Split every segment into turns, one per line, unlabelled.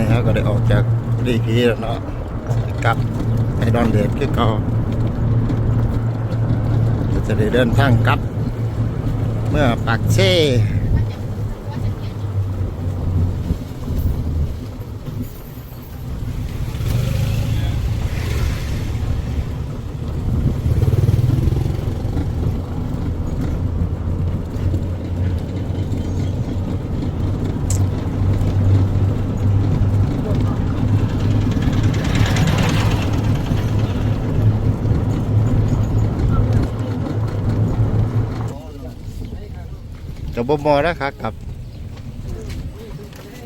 นี้ฮะก็ได้ออกจากรีพีแล้วเนาะกลับไปดอนเดดคือเก่าจะได้เดินทางกลับ เมื่อปากเช่ กับบมอนะครับกับ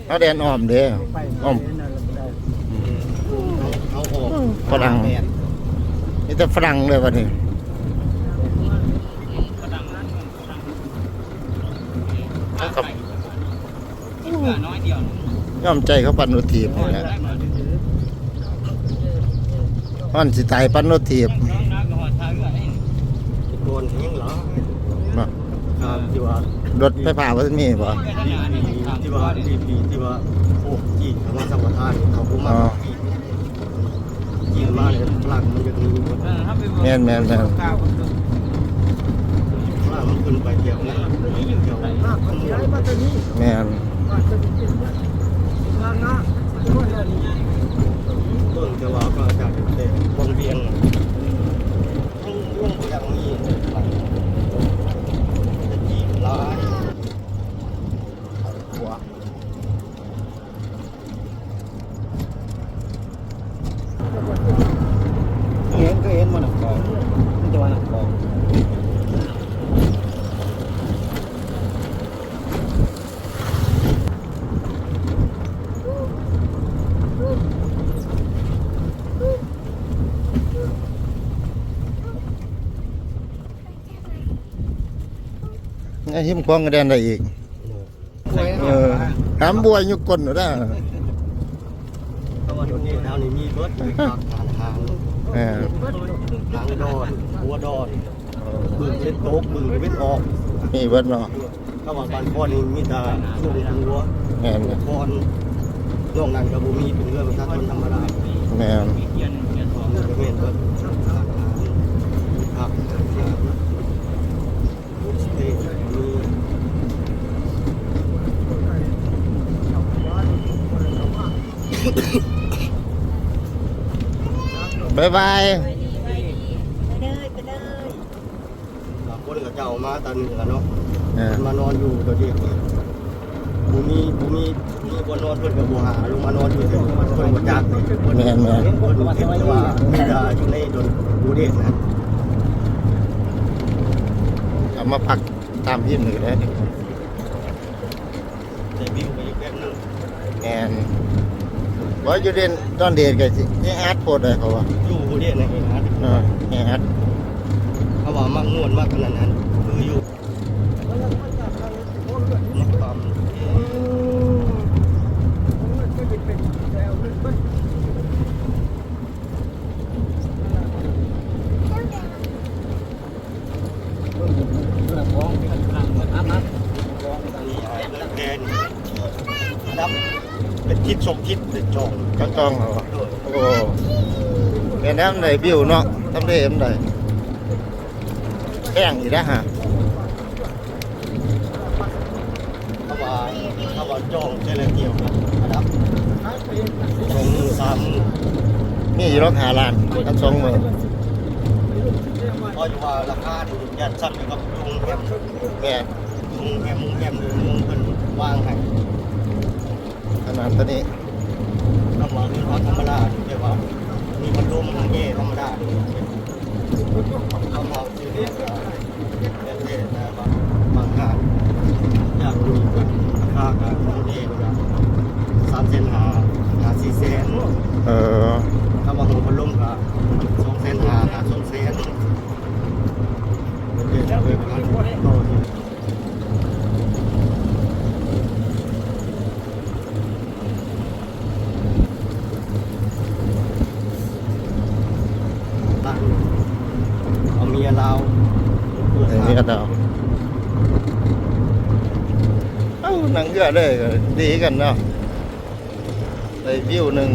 เอาแดนอ้อมเด้ออ้อม
เอาออก
ฝรั่งนี่แต่ฝรั่งเลยวันนี้เขากับ
น้อยเดียว
ย่อมใจเขาปันรถถีบนี่แหละมันสิตายปันรถถีบ
น้องน้ำก็หอดทางเรือไอ้
โดนทิ้งเหรอ
เนาะ
ครับที่ว่า ร
ถไฟฟ้าว่ามีบ่
เรือทหารนี่ทาง
ที่ว่าที่พีที่ว่าโอ้จีนเขามาสัมปทานเขาพูมาจีนจีนมาเลยฝรั่งมันจะมีหมด
เออถ้าไป
แม่นแม่นแม่น
ข้าวก็คือ
ฝรั่งมันขึ้นไปเที่ยวนะเที่ยว
แม่น
เบิ่งแต่ว่าก็จะเด็กวนเวียนยุ่งยุ่งอย่างนี้จะจีนร้ายหัว เห็นก็เห็นมันหนักกองมันจะว่าหนักกอง
ไอ้หิมควงกระเด็นได้อีกเออถามบัวยุกกลหนูได้
เพราะว่าตรงนี้แถวนี้มีเบิร์ดมีทางทางทาง
เออ
ทางดอนหัวดอนบึงเล็ดโต๊กบึงเล็ดออก
มีเบิดเนาะ
ถ้าว่าบ้านพ่อนี่มีแต่ช่วงหัว
แม่น
พรนอกนั้นก็บ่มีเป็นเรื่องประชาชนธรรมดา
แม่น
เย็นเย็นทอง
ก็เม่นเบิดทางทางครับสเตจมี
บายบายไปเล
ยไปเลย
หลานคนกับเจ้ามาตาเหนือเนาะ
เออ
มานอนอยู่ตัวเดียวบูมีบูมีมีบนนอนเพิ่อนกับบูหาลงมานอนอยู่เพิ่นเพิ่นบ่จักเพิ่น
แม่นแม่น
เพิ่นคิดว่ามีแต่อยู่ในดนบูเดชนะ
เอามาพักตามที่มือได้ดิ
แต่วิวไปอีกแบบนึง
แม่น ว่าอยู่เด่นตอนเดทกันสินี่อาร์ตโพดเลยเขาว่า
อยู่บูเดชนะเองนะ
เออนี่อาร์ต
เขาว่ามากม่วนมากขนาดนั้นคืออยู่นักปั๊ม อันนี้นักแกนนับเป็น ทิศสมทิศเป็นจอง
ก็ต้องเขาว่าโอ้แม่น้ำไหนบิวเนาะทำได้เอ็มได้แป้งอีกแล้วฮะ
ถ้าว่าถ้าว่าจองใช่แล้วเกี่ยวกับนับสองมือสามมือ
นี่รถหาลานอันสองมือ
เพราะว่าราคาที่ยัดซ้ำอยู่กับลุงแฮม
แม่น
ลุงแฮมลุงแฮมหรือลุงเพิ่นวางให้
ขนาดตัวนี้
ถ้าว่าคือเขาธรรมดาเดี๋ยวว่ามีพัดลมเย่ธรรมดาเขาบอกคือเรียกว่าเย่ๆนะครับางงานอยากดูกันราคาการเย่กันสามเซนหาหาสี่เซน
เออ
ถ้าว่าหัวพัดลมก็สองเซนหาหาสองเซนเย่ๆเลยครับโตที่บ้านเอาเมียเรา
อย่างนี้ก็ต้องเอ้า หนังเยอะเลยก็ดีกันเนาะได้วิวหนึ่ง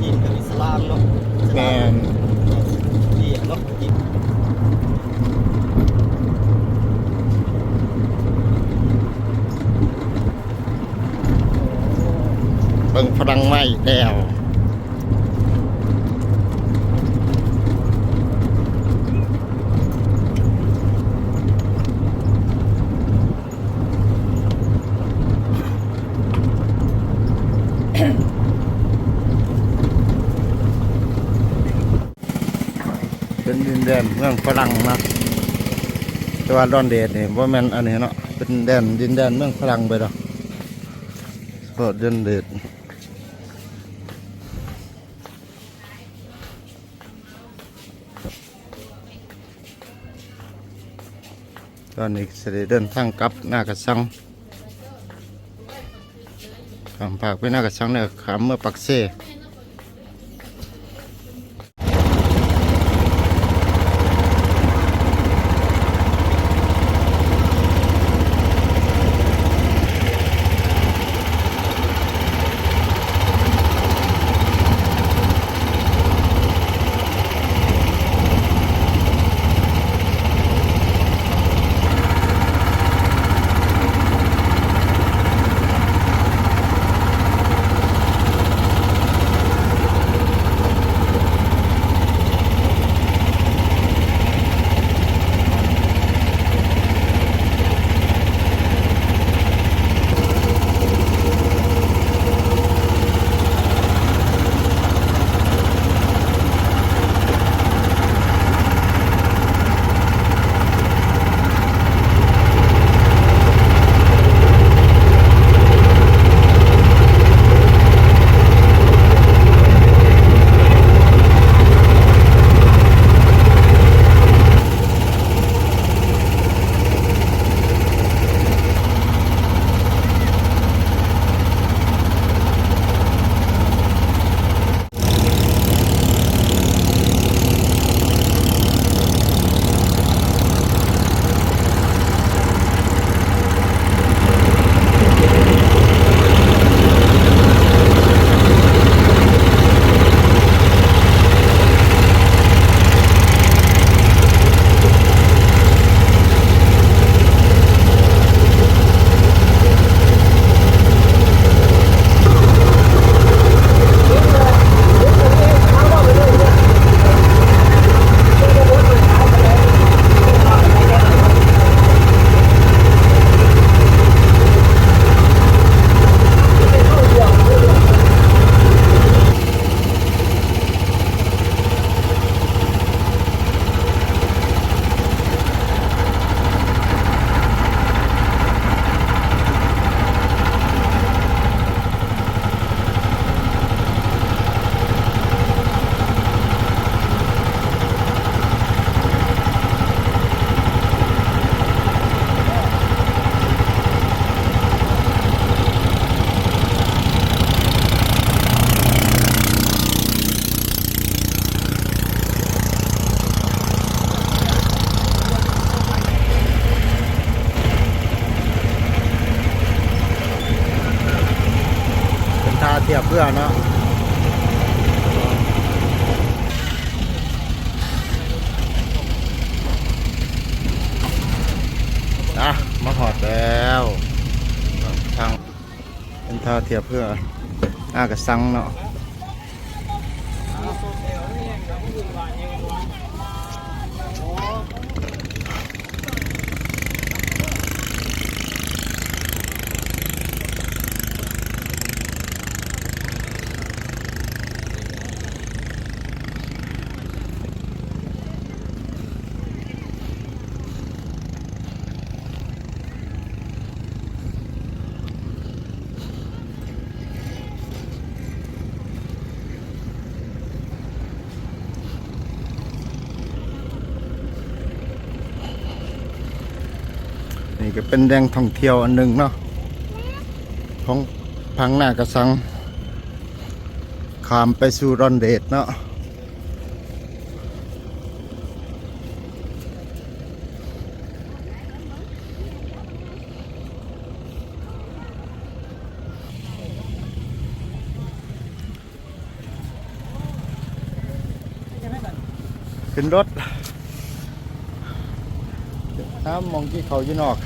จีนกับอิสลามเนาะ
แมน
จีนเนาะจีน
เบิ่งฝรั่งใหม่แล้วเป็นดินแดนเมืองฝรั่งนะแต่ว่าดอนเดดนี่ว่าแม่นอันนี้เนาะเป็นแดนดินแดนเมืองฝรั่งไปดอกโคตรดอนเดด ตอนนี้เสด็จเดินทางกลับหน้ากระสังขามภาคไปหน้ากระสังเนี่ยขามเมื่อปักเซ่ พื่อนนะอะมาหอดแล้วทางเป็นท่าเทียบเพื่ออากระสังเนาะ ก็เป็นแดงท่องเที่ยวอันหนึ่งเนาะของพังหน้ากระสังขามไปสู่รอนเดดเนาะขึ้นรถน้ำมองที่เขาอยู่นอก